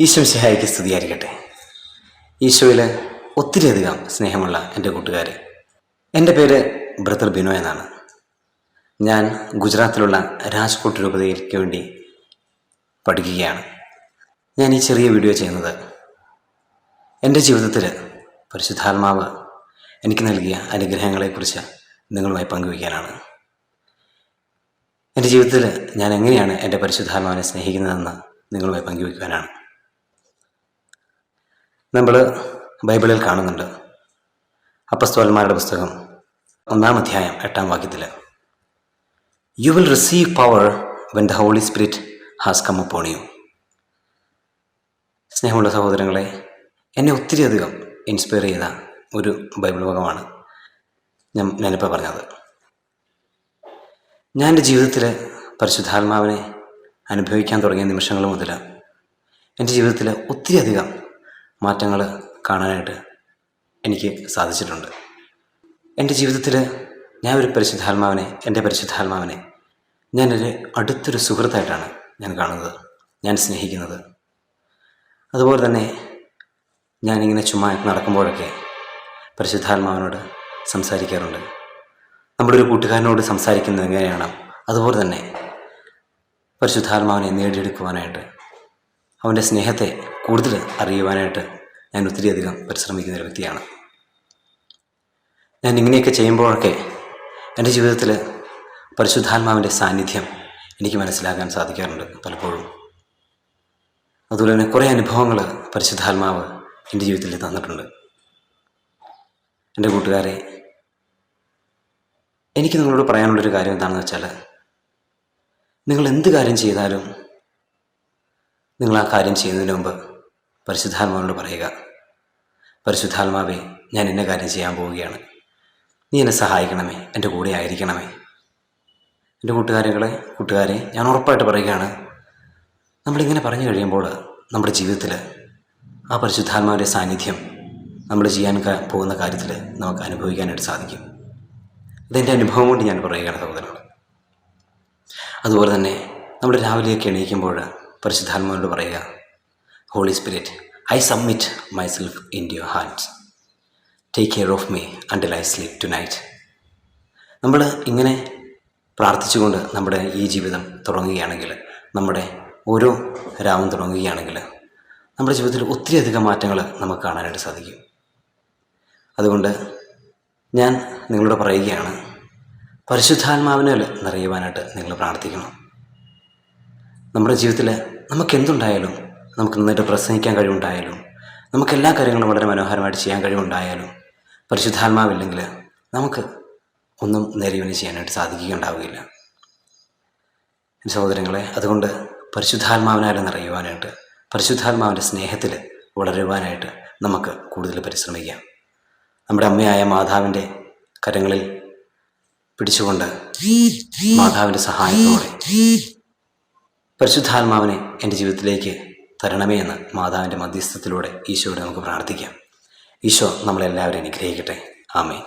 ഈശോ സഹായിക്ക് സ്തുതിയായിരിക്കട്ടെ. ഈശോയിൽ ഒത്തിരിയധികം സ്നേഹമുള്ള എന്റെ കൂട്ടുകാരെ. എന്റെ പേര് ബ്രദർ ബിനോ എന്നാണ്. ഞാൻ ഗുജറാത്തിലുള്ള രാജ്കോട്ട് രൂപതയ്ക്ക് വേണ്ടി പഠിക്കുകയാണ്. ഞാൻ ഈ ചെറിയ വീഡിയോ ചെയ്യുന്നത് എന്റെ ജീവിതത്തിൽ പരിശുദ്ധാത്മാവ് എനിക്ക് നൽകിയ അനുഗ്രഹങ്ങളെക്കുറിച്ച് നിങ്ങളുമായി പങ്കുവയ്ക്കാനാണ്. എന്റെ ജീവിതത്തിൽ ഞാൻ എങ്ങനെയാണ് എന്റെ പരിശുദ്ധാത്മാവിനെ സ്നേഹിക്കുന്നതെന്ന് നിങ്ങളുമായി പങ്കുവയ്ക്കുവാനാണ്. നമ്മൾ ബൈബിളിൽ കാണുന്നുണ്ട്. അപ്പസ്തോലന്മാരുടെ പുസ്തകം ഒന്നാം അധ്യായം എട്ടാം വാക്യത്തിൽ you will receive power when the Holy Spirit has come upon you സ്നേഹമുള്ള സഹോദരങ്ങളെ എന്നെ ഒത്തിരി അധികം ഇൻസ്പയർ ചെയ്ത ഒരു ബൈബിൾ ഭാഗമാണ് ഞാൻ ഞാനിപ്പോൾ പറഞ്ഞത്. ഞാൻ എന്റെ ജീവിതത്തിൽ പരിശുദ്ധാത്മാവിനെ അനുഭവിക്കാൻ തുടങ്ങിയ നിമിഷങ്ങൾ മുതൽ എന്റെ ജീവിതത്തിൽ ഒത്തിരിയധികം മാറ്റങ്ങൾ കാണാനായിട്ട് എനിക്ക് സാധിച്ചിട്ടുണ്ട്. എന്റെ ജീവിതത്തിൽ ഞാൻ ഒരു പരിശുദ്ധാത്മാവിനെ എന്റെ പരിശുദ്ധാത്മാവിനെ ഞാനൊരു അടുത്തൊരു സുഹൃത്തായിട്ടാണ് ഞാൻ കാണുന്നത് ഞാൻ സ്നേഹിക്കുന്നത്. അതുപോലെ തന്നെ ഞാനിങ്ങനെ ചുമ്മാ നടക്കുമ്പോഴൊക്കെ പരിശുദ്ധാത്മാവിനോട് സംസാരിക്കാറുണ്ട്. നമ്മുടെ ഒരു കൂട്ടുകാരനോട് സംസാരിക്കുന്നത് എങ്ങനെയാണ് അതുപോലെ തന്നെ പരിശുദ്ധാത്മാവിനെ നേടിയെടുക്കുവാനായിട്ട് അവന്റെ സ്നേഹത്തെ കൂടുതൽ അറിയുവാനായിട്ട് ഞാൻ ഒത്തിരിയധികം പരിശ്രമിക്കുന്ന ഒരു വ്യക്തിയാണ്. ഞാൻ ഇങ്ങനെയൊക്കെ ചെയ്യുമ്പോഴൊക്കെ എന്റെ ജീവിതത്തിൽ പരിശുദ്ധാത്മാവിന്റെ സാന്നിധ്യം എനിക്ക് മനസ്സിലാക്കാൻ സാധിക്കാറുണ്ട് പലപ്പോഴും. അതുപോലെ തന്നെ കുറേ അനുഭവങ്ങൾ പരിശുദ്ധാത്മാവ് എന്റെ ജീവിതത്തിൽ തന്നിട്ടുണ്ട്. എന്റെ കൂട്ടുകാരെ എനിക്ക് നിങ്ങളോട് പറയാനുള്ളൊരു കാര്യം എന്താണെന്ന് വെച്ചാൽ നിങ്ങൾ എന്ത് കാര്യം ചെയ്താലും നിങ്ങൾ ആ കാര്യം ചെയ്യുന്നതിന് മുമ്പ് പരിശുദ്ധാത്മാവിനോട് പറയുക പരിശുദ്ധാത്മാവേ ഞാൻ എന്നെ കാര്യം ചെയ്യാൻ പോവുകയാണ്. നീ എന്നെ സഹായിക്കണമേ എന്റെ കൂടെ ആയിരിക്കണമേ. എന്റെ കൂട്ടുകാരികളെ കൂട്ടുകാരെ ഞാൻ ഉറപ്പായിട്ട് പറയുകയാണ് നമ്മളിങ്ങനെ പറഞ്ഞു കഴിയുമ്പോൾ നമ്മുടെ ജീവിതത്തിൽ ആ പരിശുദ്ധാത്മാവിന്റെ സാന്നിധ്യം നമ്മൾ ചെയ്യാൻ പോകുന്ന കാര്യത്തിൽ നമുക്ക് അനുഭവിക്കാനായിട്ട് സാധിക്കും. അതെന്റെ അനുഭവം കൊണ്ട് ഞാൻ പറയുകയാണ് സഹോദരങ്ങൾ അതുപോലെ തന്നെ നമ്മൾ രാവിലെയൊക്കെ എണീക്കുമ്പോൾ പരിശുദ്ധാത്മാവിനോട് പറയുക Holy Spirit I submit myself in your hands take care of me until I sleep tonight നമ്മൾ ഇങ്ങനെ പ്രാർത്ഥിച്ചുകൊണ്ട് നമ്മുടെ ഈ ജീവിതം തുടങ്ങുകയാണെങ്കിൽ നമ്മുടെ ഓരോ രാവും തുടങ്ങുകയാണെങ്കിൽ നമ്മുടെ ജീവിതത്തിൽ ഒത്തിരിയധികം മാറ്റങ്ങൾ നമുക്ക് കാണാനായിട്ട് സാധിക്കും. അതുകൊണ്ട് ഞാൻ നിങ്ങളോട് പറയുകയാണ് പരിശുദ്ധാത്മാവിനാൽ നിറയുവാനായിട്ട് നിങ്ങൾ പ്രാർത്ഥിക്കണം. നമ്മുടെ ജീവിതത്തിൽ നമുക്ക് എന്തുണ്ടായാലും നമുക്ക് നന്നായിട്ട് പ്രസംഗിക്കാൻ കഴിവുണ്ടായാലും നമുക്ക് എല്ലാ കാര്യങ്ങളും വളരെ മനോഹരമായിട്ട് ചെയ്യാൻ കഴിവുണ്ടായാലും പരിശുദ്ധാത്മാവില്ലെങ്കിൽ നമുക്ക് ഒന്നും നേരിയവന് ചെയ്യാനായിട്ട് സാധിക്കുകയുണ്ടാവുകയില്ല. സഹോദരങ്ങളെ അതുകൊണ്ട് പരിശുദ്ധാത്മാവിനാൽ നിറയുവാനായിട്ട് പരിശുദ്ധാത്മാവിന്റെ സ്നേഹത്തിൽ വളരുവാനായിട്ട് നമുക്ക് കൂടുതൽ പരിശ്രമിക്കാം. നമ്മുടെ അമ്മയായ മാതാവിന്റെ കരങ്ങളിൽ പിടിച്ചുകൊണ്ട് മാതാവിന്റെ സഹായത്തോടെ പരിശുദ്ധാത്മാവിനെ എന്റെ ജീവിതത്തിലേക്ക് തരണമേ എന്ന് മാതാവിന്റെ മധ്യസ്ഥത്തിലൂടെ ഈശോയോട് നമുക്ക് പ്രാർത്ഥിക്കാം. ഈശോ നമ്മളെല്ലാവരെയും അനുഗ്രഹിക്കട്ടെ. ആമേ